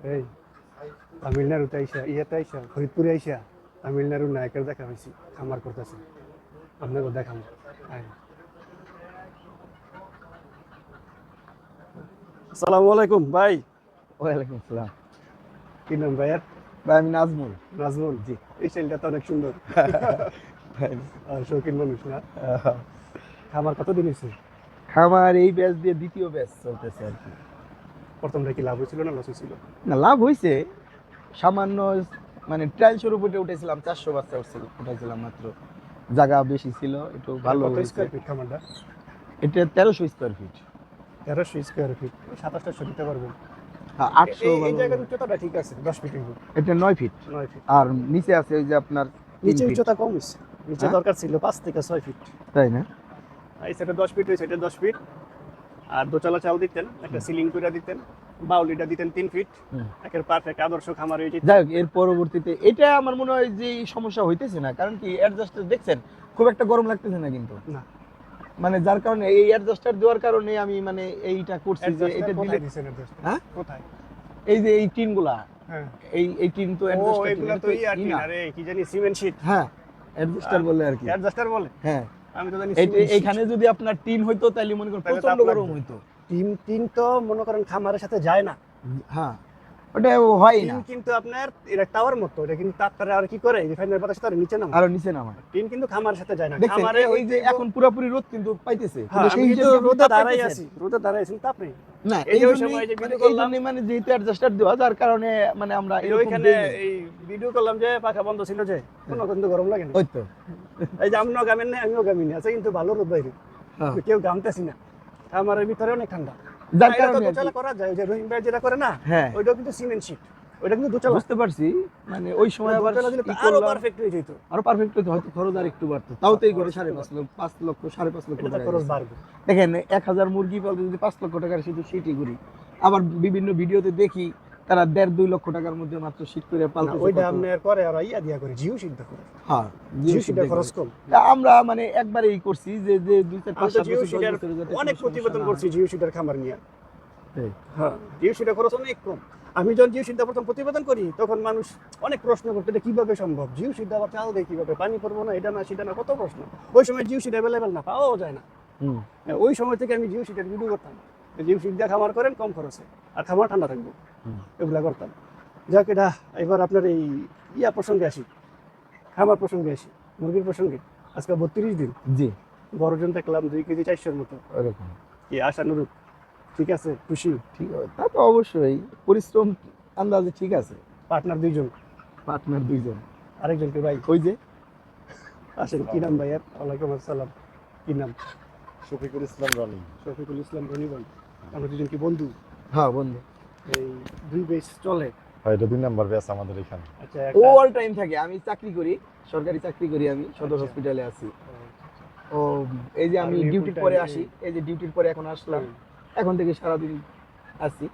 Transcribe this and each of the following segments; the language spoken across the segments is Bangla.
এই তামিলনাড়ুতে আইসা ইয়াতে আইসা ফরিদপুরে আইসা তামিলনাড়ুর নায়কের দেখা হয়েছি খামার করতেছে। আপনাকে দেখাম। আসসালামু আলাইকুম ভাই। ওয়ালাইকুম আসসালাম। কি নাম ভাইয়ার? ভাই আমি নাজমুল। নাজমুল? জি। এই স্টাইলটা তো অনেক সুন্দর। শৌখিন মানুষ না? খামার কতদিন হয়েছে খামার এই ব্যাচ দিয়ে দ্বিতীয় ব্যাচ চলতেছে আর কি। প্রথমটা কি লাভ হয়েছিল না লস হয়েছিল? না লাভ হয়েছে। সামান্য মানে ট্রায়াল শুরু করে উঠেছিলাম চারশো বাচ্চা উঠছিল উঠেছিলাম মাত্র। জায়গা বেশি ছিল একটু ভালো স্কোয়ার ফিট খামারটা? এটা তেরোশো স্কোয়ার ফিট তেরোশো স্কোয়ার ফিট সাতাশটা দিতে পারবেন হ্যাঁ, আটশো জায়গার উচ্চতাটা ঠিক আছে দশ ফিট এটা নয় ফিট নয় ফিট আর নিচে আছে ওই যে আপনার নিচে উচ্চতা কম হয়েছে। নিচে হ্যাঁ? দরকার ছিল পাঁচ থেকে ছয় ফিট তাই না? এই সেটা দশ ফিট হয়েছে এটা দশ ফিট আর দোতলা চাল দিতেন একটা সিলিং করে দিতেন বাউলিটা দিতেন তিন ফিট। একের পারফেক্ট আদর্শ খামার হয়ে যেত যাই এর পরবর্তীতে এটা আমার মনে হয় যে সমস্যা হইতেছে না কারণ কি অ্যাডজাস্টার দেখছেন খুব একটা গরম লাগতেছে না কিন্তু। না। মানে যার কারণে এই অ্যাডজাস্টার দেওয়ার কারণে আমি মানে এইটা করছি যে এটা দিলে? হ্যাঁ? কোথায়? এই যে এই টিনগুলা হ্যাঁ। এই এই টিন তো ও অ্যাডজাস্টার এগুলা তো ই আর কি, আরে কি জানি সিমেন্ট শীট হ্যাঁ অ্যাডজাস্টার বলে আর কি। অ্যাডজাস্টার বলে? হ্যাঁ। এইখানে যদি আপনার টিন হইতো তাহলে মনে করেন প্রচণ্ড গরম হইতো। টিম টিন তো মনে করেন খামারের সাথে যায় না। হ্যাঁ। ওটা হয় না। কিন্তু আপনার এটা টাওয়ার মতো এটা কিন্তু তারপরে আর কি করে? রিফাইনারি বাতাস তার নিচে নামে আরও নিচে টিন কিন্তু খামারের সাথে যায় না। খামারে এই যে এখন পুরোপুরি রোদ কিন্তু পাইতেছে। হ্যাঁ, সেই আপনি রোদে দাঁড়াই। আছি। রোদে দাঁড়াই আছি তাপ নেই। না এই যে সময় যে মানে video এই করলাম- মানে যেহেতু অ্যাডজাস্টার দেওয়া যার কারণে মানে আমরা এই ওইখানে এই ভিডিও করলাম যে পাখা বন্ধ ছিল যে কোনো কিন্তু গরম লাগে না। ওই তো। এই যে আপনিও গামেন না আমিও গামিনি আছে কিন্তু ভালো রোদ বাইরে। হ্যাঁ। কেউ গামতেছি না। খামারের ভিতরে অনেক ঠান্ডা। যার কারণে আর কি। দোতলা করা যায় যে রহিম যেটা করে না হ্যাঁ। ওইটাও কিন্তু সিমেন্ট শীট ওইটা কিন্তু দোতলা। বুঝতে পারছি মানে ওই সময় আবার আরও পারফেক্ট হয়ে যেত। আরও পারফেক্ট হতো হয়তো খরচ আর একটু বাড়তো। তাও তো এই করে সাড়ে পাঁচ লক্ষ পাঁচ লক্ষ সাড়ে পাঁচ লক্ষ টাকা খরচ বাড়বে। দেখেন এক হাজার মুরগি পালতে যদি পাঁচ লক্ষ টাকার সেটি সিটি করি আবার বিভিন্ন ভিডিওতে দেখি তারা দেড় দুই লক্ষ টাকার মধ্যে মাত্র শীত করে পালতে ওইটা আপনার করে আর ইয়া দিয়া করে জিও শীট করে। হ্যাঁ জিও শীটের খরচ কম। আমরা মানে একবারেই করছি যে যে দুই চার পাঁচ জিও অনেক প্রতিবেদন করছি জিও খামার নিয়ে। হ্যাঁ জিও খরচ অনেক কম। আমি যখন জিও শীটটা প্রথম প্রতিবেদন করি তখন মানুষ অনেক প্রশ্ন করতো এটা কীভাবে সম্ভব? জিও সিদ্ধা আবার চাল দেয় কীভাবে? পানি পড়ব না এটা না সেটা না? কত প্রশ্ন। ওই সময় জিও শীট অ্যাভেলেবেল না পাওয়াও যায় না। হ্যাঁ, ওই সময় থেকে আমি জিও শীটের ভিডিও করতাম। শীট দিয়ে খামার করেন কম খরচে। আর খামার ঠান্ডা থাকব। এগুলা করতাম। যাক এটা এবার আপনার এই ইয়া প্রসঙ্গে আসি। খামার প্রসঙ্গে আসি। মুরগির প্রসঙ্গে। আজকে বত্রিশ দিন। জি। বড়জন দেখলাম দুই কেজি চারশোর মতো। ওরকম। কি আশানুরূপ ঠিক আছে? খুশি? ঠিক আছে। তা তো অবশ্যই। পরিশ্রম আন্দাজে ঠিক আছে। পার্টনার দুইজন। পার্টনার দুইজন। আরেকজনকে ভাই। ওই যে। আসেন কি নাম ভাইয়ার? ওয়ালাইকুম আসসালাম। কি নাম? শফিকুল ইসলাম রনি। শফিকুল ইসলাম রনি ভাই। আমরা দুজন কি বন্ধু? হ্যাঁ বন্ধু। এই দুই বেশ চলে। হয় এটা দুই নাম্বার ব্যাচ আমাদের এখানে। আচ্ছা ও অল টাইম থাকে আমি চাকরি করি সরকারি চাকরি করি আমি সদর আচ্ছা। হসপিটালে আছি। ও এই যে আমি ডিউটির পরে আসি এই যে ডিউটির পরে এখন আসলাম এখন থেকে সারাদিন আছি।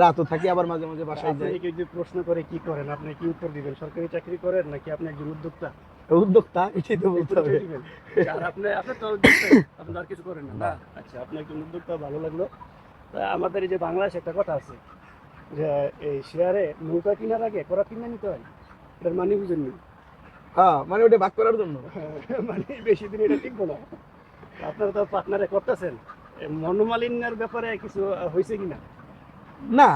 রাতও থাকি আবার মাঝে মাঝে বাসায় যাই। কেউ যদি প্রশ্ন করে কি করেন? আপনি কি উত্তর দিবেন? সরকারি চাকরি করেন নাকি আপনি একজন উদ্যোক্তা? উদ্যোক্তা এটাই তো বলতে হবে। আর আপনি আপনি তো উদ্যোক্তা, আপনি আর কিছু করেন না। না। আচ্ছা আপনি একজন উদ্যোক্তা ভালো লাগল। আমাদের এই যে বাংলাদেশে একটা কথা আছে যে এই শেয়ারে নৌকা কেনার আগে করা কিনে নিতে হয়। এটার মানে বুঝেন নি। হ্যাঁ মানে ওটা ভাগ করার জন্য। মানে বেশি দিন এটা টিকবো না। আপনারা তো পার্টনারে করতেছেন। মনোমালিন্যের ব্যাপারে কিছু হয়েছে কিনা? না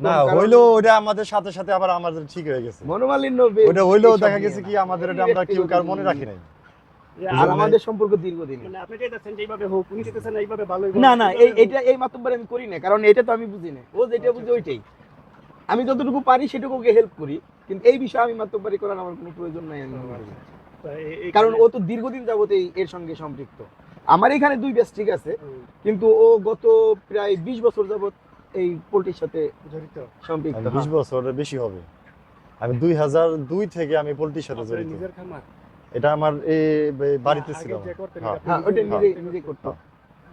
না হইল ওটা আমাদের সাথে সাথে আবার আমাদের ঠিক হয়ে গেছে। মনোমালিন্য ওটা হইলেও দেখা গেছে কি আমাদের এটা আমরা কেউ কার মনে রাখি নাই। আর আমার- আমাদের সম্পর্ক দীর্ঘদিনের। মানে আপনি চাইতেছেন যে এইভাবে হোক উনি চাইতেছেন এইভাবে ভালো না না এই এই মাতব্বর আমি করি না কারণ এটা তো আমি বুঝি না ও যেটা বুঝে ওইটাই। আমি যতটুকু পারি সেটুকু ওকে হেল্প করি কিন্তু এই বিষয়ে আমি মাতব্বরি করার আমার কোনো প্রয়োজন নাই আমি কারণ ও তো দীর্ঘদিন যাবত এই এর সঙ্গে সম্পৃক্ত। আমার এখানে দুই ব্যাচ ঠিক আছে কিন্তু ও গত প্রায় বিশ বছর যাবত এই পোল্ট্রির সাথে জড়িত। সম্পৃক্ত বিশ বছর বেশি হবে। আমি দুই হাজার দুই থেকে আমি পোল্ট্রির সাথে জড়িত। নিজের খামার? এটা আমার এই এই বাড়িতে ছিল হ্যাঁ। হ্যাঁ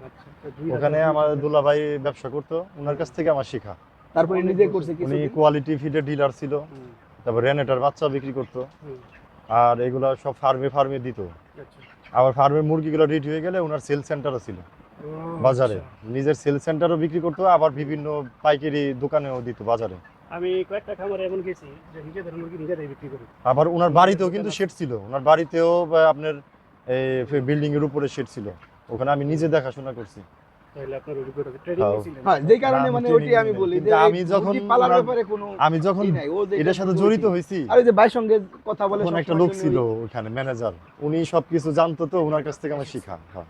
আচ্ছা, ওখানে আমার দুলাভাই ব্যবসা করতো ওনার কাছ থেকে আমার শেখা। তারপরে নিজে করছে কিছু উনি কোয়ালিটি ফিডের ডিলার ছিল। তারপর রেনেটার বাচ্চা বিক্রি করতো। আর এগুলা সব ফার্মে ফার্মে দিত। আচ্ছা। আবার ফার্মের মুরগিগুলো রেডি হয়ে গেলে ওনার সেল সেন্টারও ছিল। বাজারে। আচ্ছা। নিজের সেল সেন্টারও বিক্রি করতো আবার বিভিন্ন পাইকারি দোকানেও দিত বাজারে। আমি কয়েকটা খামারে এমন গেছি যে নিজেদের মুরগি নিজেরাই বিক্রি করি। আবার ওনার বাড়িতেও কিন্তু শেড ছিল। ওনার বাড়িতেও আপনার এই বিল্ডিং এর উপরে শেড ছিল। ওখানে আমি নিজে দেখাশোনা করছি। হ্যাঁ। হ্যাঁ আমি মানে আমি যখন এটার সাথে জড়িত হয়েছি। আর ওই যে ভাইয়ের সঙ্গে কথা বলে একটা লোক ছিল ওখানে ম্যানেজার উনি সবকিছু জানতো তো ওনার কাছ থেকে আমার শিখা হ্যাঁ।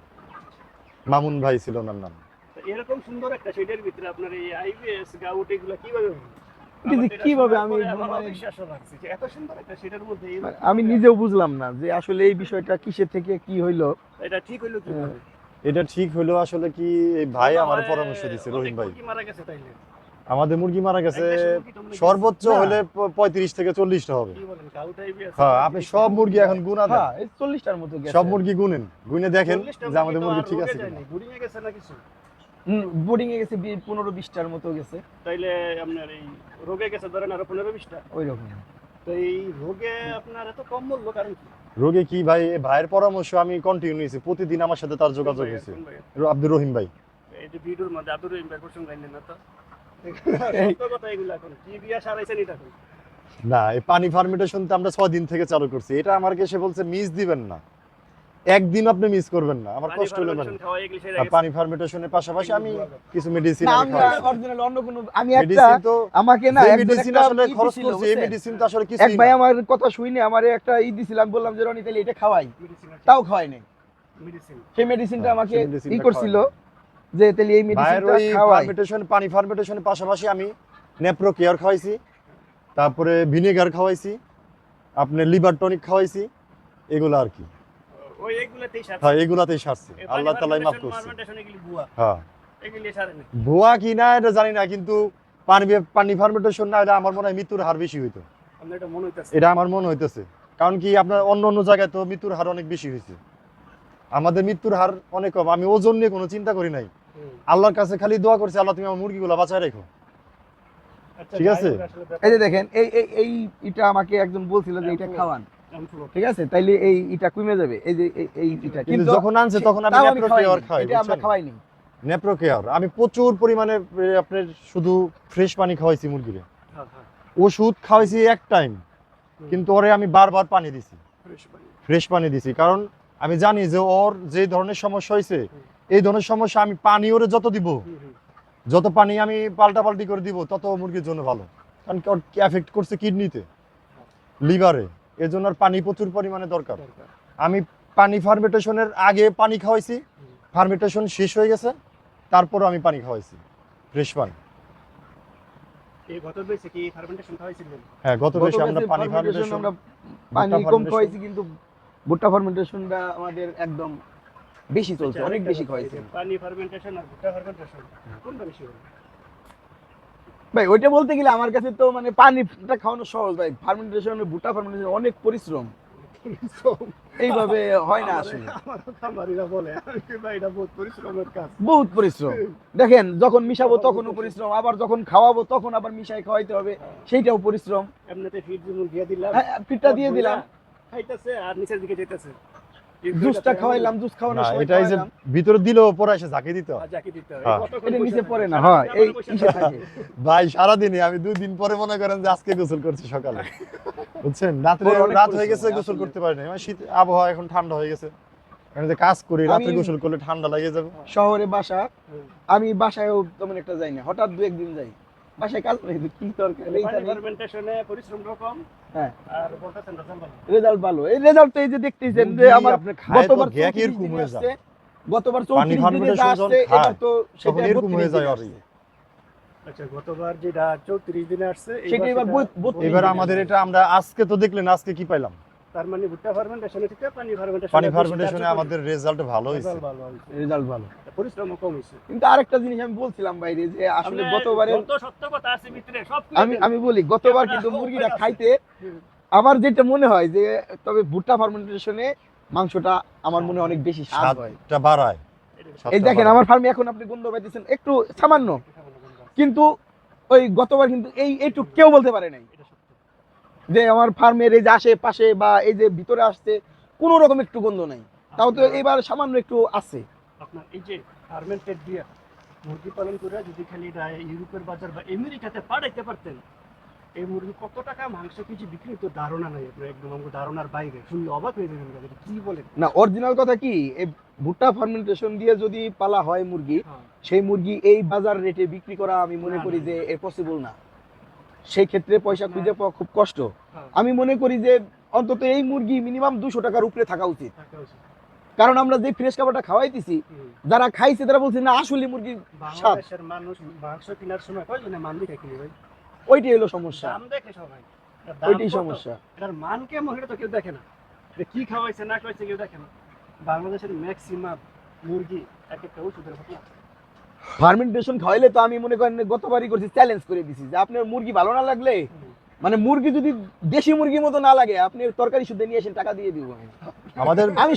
মামুন ভাই ছিল ওনার নাম। এরকম সুন্দর একটা শেডের ভিতরে আপনার এই আইবিএস গাউট এগুলো কীভাবে কীভাবে আমি মানে- আমি নিজেও বুঝলাম না যে আসলে এই বিষয়টা কিসের থেকে কি হইল। এটা ঠিক হইল কীভাবে? এটা ঠিক হলো আসলে কি এই ভাই আমার পরামর্শ দিচ্ছে রহিম ভাই। মারা গেছে তাইলে। আমাদের মুরগি মারা গেছে হয় সর্বোচ্চ হলে পঁয়ত্রিশ থেকে চল্লিশটা হবে। হ্যাঁ আপনি সব মুরগি এখন দেন হ্যাঁ চল্লিশটার মতো সব মুরগি গুনেন গুনে দেখেন যে আমাদের মুরগি ঠিক আছে বোর্ডিং এ গেছে পনেরো বিশটার মতো গেছে। তাইলে আপনার এই রোগে গেছে ধরেন আরও পনেরো বিশটা। ওই রকম। তো এই রোগে আপনার এত কম মূল্য কারণ কি? রোগে কি ভাই? ভাইয়ের পরামর্শ আমি কন্টিনিউ নিয়েছি। প্রতিদিন আমার সাথে তার যোগাযোগ হয়েছে। আব্দুর রহিম ভাই। এই যে ভিডিওর মধ্যে আদুর ইনভাইট করছেন জানেন না তো। কথা এগুলো এখন। কি বিয়া সারাইছেন এটা না এই পানি ফার্মেন্টেশন তো আমরা ছয় দিন থেকে চালু করছি। এটা আমার কাছে বলছে মিস দিবেন না। একদিন আপনি মিস করবেন না। আমার পানি কষ্ট হলে গেছে। পানি ফার্মেন্টেশনের পাশাপাশি আমি কিছু মেডিসিন না আমি অরিজিনাল অন্য কোনো আমি একটা আমাকে না একজন মেডিসিন আসলে খরচ করছে এই মেডিসিন তো আসলে এক ভাই আমার কথা শুনে আমারে একটা ই দিছিলাম বললাম যে রনি তাহলে এটা খাওয়াই। তাও খাওয়াই নাই। Medicine। সেই মেডিসিনটা হ্যাঁ, আমাকে ই করছিল যে তাহলে এই মেডিসিনটা খাওয়াই। ফার্মেন্টেশন পানি ফার্মেন্টেশনের পাশাপাশি আমি নেপ্রো কেয়ার খাওয়াইছি তারপরে ভিনেগার খাওয়াইছি আপনি লিভার টনিক খাওয়াইছি এগুলো আর কি। হ্যাঁ এগুলাতেই সারছে। আল্লাহ তালাই মাফ করছে। fermentation এগুলি ভুয়া। হ্যাঁ। ভুয়া কি না এটা জানি না কিন্তু পানি পানি ফার্মেন্টেশন না এটা আমার মনে হয় মৃত্যুর হার বেশি হইতো। এটা মনে হইতাছে। এটা আমার মনে হইতেছে। কারণ কি আপনার অন্য অন্য জায়গায় তো মৃত্যুর হার অনেক বেশি হয়েছে আমাদের মৃত্যুর হার অনেক কম। আমি ওজন নিয়ে কোনো চিন্তা করি নাই। আল্লাহর কাছে খালি দোয়া করছি আল্লাহ তুমি আমার মুরগিগুলো বাঁচায় রেখো। আচ্ছা, ঠিক আছে? এই যে দেখেন এই এই এটা আমাকে একজন বলছিল যে এটা খাওয়ান। ঠিক আছে? তাইলে এই এটা কমে যাবে। এই যে এই- এটা কিন্তু যখন আনছে তখন আমি তাও আমি নেপ্রো কেয়ার খাই এটা আমরা? খাওয়াইনি। নেপ্রো কেয়ার আমি প্রচুর পরিমাণে আপনার শুধু ফ্রেশ পানি খাওয়াইছি মুরগিরে। হ্যাঁ, হ্যাঁ। ওষুধ খাওয়াইছি এক টাইম কিন্তু ওরে আমি বারবার পানি দিছি। ফ্রেশ পানি। দিছি। কারণ আমি জানি যে ওর যে ধরনের সমস্যা হয়েছে এই ধরনের সমস্যা আমি পানি ওরে যত দিব। যত পানি আমি পাল্টা পাল্টি করে দিব তত মুরগির জন্য ভালো। কারণ এফেক্ট করছে কিডনিতে? লিভারে। এর জন্য আর পানি প্রচুর পরিমাণে দরকার। আমি পানি ফার্মেন্টেশনের আগে পানি খাওয়াইছি ফার্মেন্টেশন শেষ হয়ে গেছে তারপর আমি পানি খাওয়াইছি ফ্রেশ পানি? হ্যাঁ গত বেশি আমরা পানি ফার্মেন্টেশন আমরা পানি কম খাওয়াইছি কিন্তু ভুট্টা ফার্মেন্টেশনটা আমাদের একদম বেশি চলছে আচ্ছা, অনেক বেশি কথা, খাওয়াইছি পানি ফার্মেন্টেশন আর ভুট্টা ফার্মেন্টেশন কোনটা বেশি? ভাই ওইটা বলতে গেলে আমার কাছে তো মানে পানিটা খাওয়ানো সহজ ভাই। ফার্মেন্টেশন ভুট্টা ফার্মেন্টেশন অনেক পরিশ্রম। এইভাবে হয় না আসলে। বহুত পরিশ্রম। দেখেন যখন মিশাবো তখনও পরিশ্রম আবার যখন খাওয়াবো তখন আবার মিশাই খাওয়াইতে হবে সেইটাও পরিশ্রম। এমনিতে ফিট যেমন দিয়ে হ্যাঁ, দিয়ে দিলাম। খাইতেছে আর নিচের দিকে যেতেছে জুসটা খাওয়াইলাম জুস খাওয়ানোর সময় এটাই যে ভিতরে দিলেও পরে এসে ঝাঁকি দিতে। হয়। জাকি দিতে। হয়। হ্যাঁ। এটা নিচে পড়ে না। হয় এই ভাই সারাদিনই আমি দুই দিন পরে মনে করেন যে আজকে গোসল করছি সকালে। বুঝছেন? অনেক রাত হয়ে গেছে গোসল করতে পারি না মানে শীত আবহাওয়া এখন ঠান্ডা হয়ে গেছে। আমি যে কাজ করি রাতে গোসল করলে ঠান্ডা লাগে যাবে। শহরে বাসা আমি বাসায়ও তেমন একটা যাই না। হঠাৎ দু একদিন যাই। বাসায় কাজ নেই কি দরকার? পানি ফার্মেন্টেশনে হ্যাঁ। রেজাল্ট ভালো? এই রেজাল্ট এই যে দেখতেছেন যে আমার গতবার 34 এরকম হয়ে যায়। গতবার পানি 34 দিনে যা আসছে তো সেটা এরকম হয়ে যায় আর আচ্ছা গতবার যেটা চৌত্রিশ দিনে আসছে সেটা এবার এবার আমাদের এটা আমরা আজকে তো দেখলেন আজকে কি পাইলাম? তার মানে ভুট্টা ফার্মেন্টেশনে থেকে পানি ফার্মেন্টেশন পানি ফার্মেন্টেশনে আমাদের রেজাল্ট ভালো হয়েছে। ভালো হয়েছে। রেজাল্ট ভালো। পরিশ্রম কম হয়েছে। কিন্তু আরেকটা জিনিস আমি বলছিলাম বাইরে যে আসলে গতবারে সত্য কথা আছে ভিতরে সব আমি আমি বলি গতবার কিন্তু মুরগিটা খাইতে আমার যেটা মনে হয় যে তবে ভুট্টা ফার্মেন্টেশনে মাংসটা আমার মনে অনেক বেশি স্বাদ হয়। স্বাদটা বাড়ায় এই দেখেন আমার ফার্মে এখন আপনি গন্ধ পাইতেছেন একটু সামান্য। কিন্তু ওই গতবার কিন্তু এই এইটুক কেউ বলতে পারে নাই। যে আমার ফার্মের এই যে আশেপাশে বা এই যে ভিতরে আসছে কোনো রকম একটু গন্ধ নাই। তাও তো এবার সামান্য একটু আছে। আপনার এই যে ফার্মেন্টেড বিয়ার মুরগি পালন করে যদি খালি ইউরোপের বাজার বা আমেরিকাতে পাঠাইতে পারতেন এই মুরগি কত টাকা মাংস কেজি বিক্রি তো ধারণা নাই আপনার একদম আমাকে ধারণার বাইরে। শুনলে অবাক হয়ে যাবেন কি বলেন? না অরিজিনাল কথা কি এই ভুট্টা ফার্মেন্টেশন দিয়ে যদি পালা হয় মুরগি হ্যাঁ, সেই মুরগি এই বাজার রেটে বিক্রি করা আমি মনে করি যে এ পসিবল না। সেই ক্ষেত্রে পয়সা খুঁজে পাওয়া খুব কষ্ট। হ্যাঁ, আমি মনে করি যে অন্তত এই মুরগি মিনিমাম দুশো টাকার উপরে থাকা উচিত। কারণ আমরা যে ফ্রেশ খাবারটা খাওয়াইতেছি যারা খাইছে তারা বলছে না আসলে মুরগি স্বাদ। মানুষ মাংস কেনার সময় কয়জনে দেখে কিনে ভাই? ওইটাই হলো সমস্যা। দেখে সবাই। ওইটাই সমস্যা। এটার মান কেমন এটা তো কেউ দেখে না। এটা কি খাওয়াইছে না খাওয়াইছে কেউ দেখে না। বাংলাদেশের ম্যাক্সিমাম মুরগি এক একটা ওষুধের ঘটনা। ফার্মেন্টেশন খাওয়াইলে তো আমি মনে করেন গতবারই করছি চ্যালেঞ্জ করে দিছি যে আপনার মুরগি ভালো না লাগলে মানে মুরগি যদি দেশি মুরগির মতো না লাগে আপনি তরকারি শুদ্ধ নিয়ে এসে টাকা দিয়ে দিব। আমাদের আমি